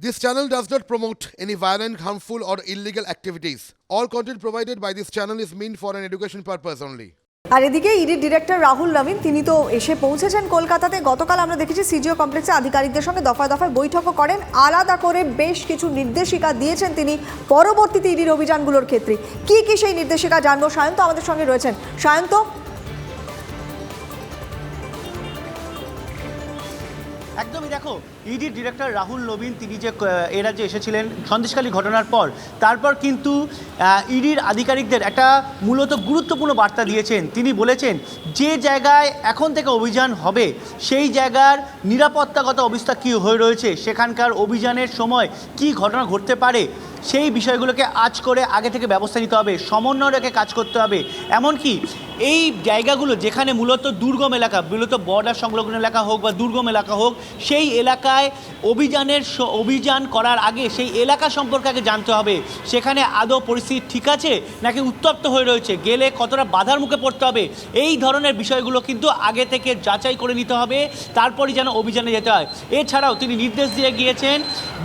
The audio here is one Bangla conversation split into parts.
This channel does not promote any violent, harmful, or illegal activities. All content provided by this channel is meant for an education purpose only. আর এদিকে ইডির ডিরেক্টর রাহুল নবীন তিনি তো এসে পৌঁছেছেন কলকাতাতে। গতকাল আমরা দেখেছি সিজিও কমপ্লেক্সে আধিকারিকদের সঙ্গে দফায় দফায় বৈঠকও করেন। আলাদা করে বেশ কিছু নির্দেশিকা দিয়েছেন তিনি পরবর্তীতে ইডির অভিযানগুলোর ক্ষেত্রে। কি কি সেই নির্দেশিকা জানব? সায়ন্ত আমাদের সঙ্গে রয়েছেন। সায়ন্ত একদমই দেখো ইডি ডিরেক্টর রাহুল নবীন, তিনি যে এরা যে এসেছিলেন, সন্দেশখালী ঘটনার পর, তারপর কিন্তু ইডির আধিকারিকদের একটা মূলত গুরুত্বপূর্ণ বার্তা দিয়েছেন। তিনি বলেছেন, যে জায়গায় এখন থেকে অভিযান হবে, সেই জায়গার নিরাপত্তাগত অবস্থা কী হয়ে রয়েছে, সেখানকার অভিযানের সময় কি ঘটনা ঘটতে পারে, সেই বিষয়গুলোকে আজ করে আগে থেকে ব্যবস্থা নিতে হবে সমন্বয় রেখে কাজ করতে হবে। এমনকি এই জায়গাগুলো যেখানে মূলত দুর্গম এলাকা মূলত বর্ডার সংলগ্ন এলাকা হোক বা দুর্গম এলাকা হোক, সেই এলাকায় অভিযানের অভিযান করার আগে সেই এলাকা সম্পর্কে আগে জানতে হবে। সেখানে আদৌ পরিস্থিতি ঠিক আছে নাকি উত্তপ্ত হয়ে রয়েছে? গেলে কতটা বাধার মুখে পড়তে হবে? এই ধরনের বিষয়গুলো কিন্তু আগে থেকে যাচাই করে নিতে হবে, তারপরই যেন অভিযানে যেতে হয়। এছাড়াও তিনি নির্দেশ দিয়ে গিয়েছেন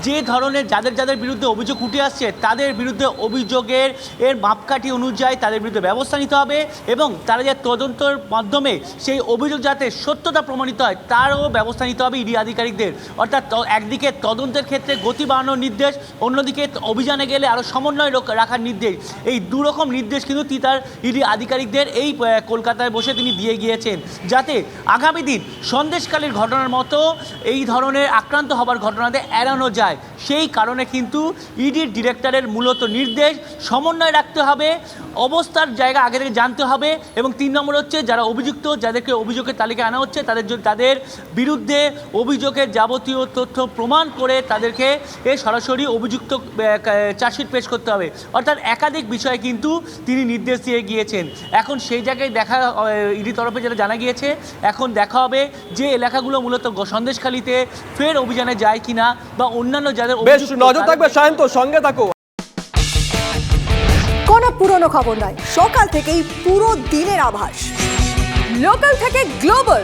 যে ধরনের যাদের যাদের বিরুদ্ধে অভিযোগ উঠে আসছে, তাদের বিরুদ্ধে অভিযোগের, এর মাপকাঠি অনুযায়ী তাদের বিরুদ্ধে ব্যবস্থা নিতে হবে এবং তারা যে তদন্তের মাধ্যমে সেই অভিযোগ যাতে সত্যতা প্রমাণিত হয়, তারও ব্যবস্থা নিতে হবে ইডি আধিকারিকদের। অর্থাৎ একদিকে তদন্তের ক্ষেত্রে গতি বাড়ানোর নির্দেশ, অন্যদিকে অভিযানে গেলে আরও সমন্বয় রাখার নির্দেশ। এই দুরকম নির্দেশ কিন্তু তিনি তার ইডি আধিকারিকদের এই কলকাতায় বসে তিনি দিয়ে গিয়েছেন। যাতে আগামী দিন সন্দেশকালীর ঘটনার মতো এই ধরনের আক্রান্ত হবার ঘটনাতে এড়ানো যায়। সেই কারণে কিন্তু ইডির ডিরেক্টরের মূলত নির্দেশ, সমন্বয় রাখতে হবে, অবস্থার জায়গা আগে থেকে জানতে হবে এবং তিন নম্বর হচ্ছে যারা অভিযুক্ত, যাদেরকে অভিযোগের তালিকায় আনা হচ্ছে, তাদের তাদের বিরুদ্ধে অভিযোগের যাবতীয় তথ্য প্রমাণ করে তাদেরকে এ সরাসরি অভিযুক্ত চার্জশিট পেশ করতে হবে। অর্থাৎ একাধিক বিষয়ে কিন্তু তিনি নির্দেশ দিয়ে গিয়েছেন। এখন সেই জায়গায় দেখা ইডি তরফে যেটা জানা গিয়েছে, এখন দেখা হবে যে এলাকাগুলো মূলত সন্দেশখালিতে ফের অভিযানে যায় কিনা বা অন্যান্য যাদের বেশ নজর থাকবে সায়ন্ত সঙ্গে থাকো। কোনো পুরনো খবর নয় সকাল থেকেই পুরো দিনের আভাস। লোকাল থেকে গ্লোবাল।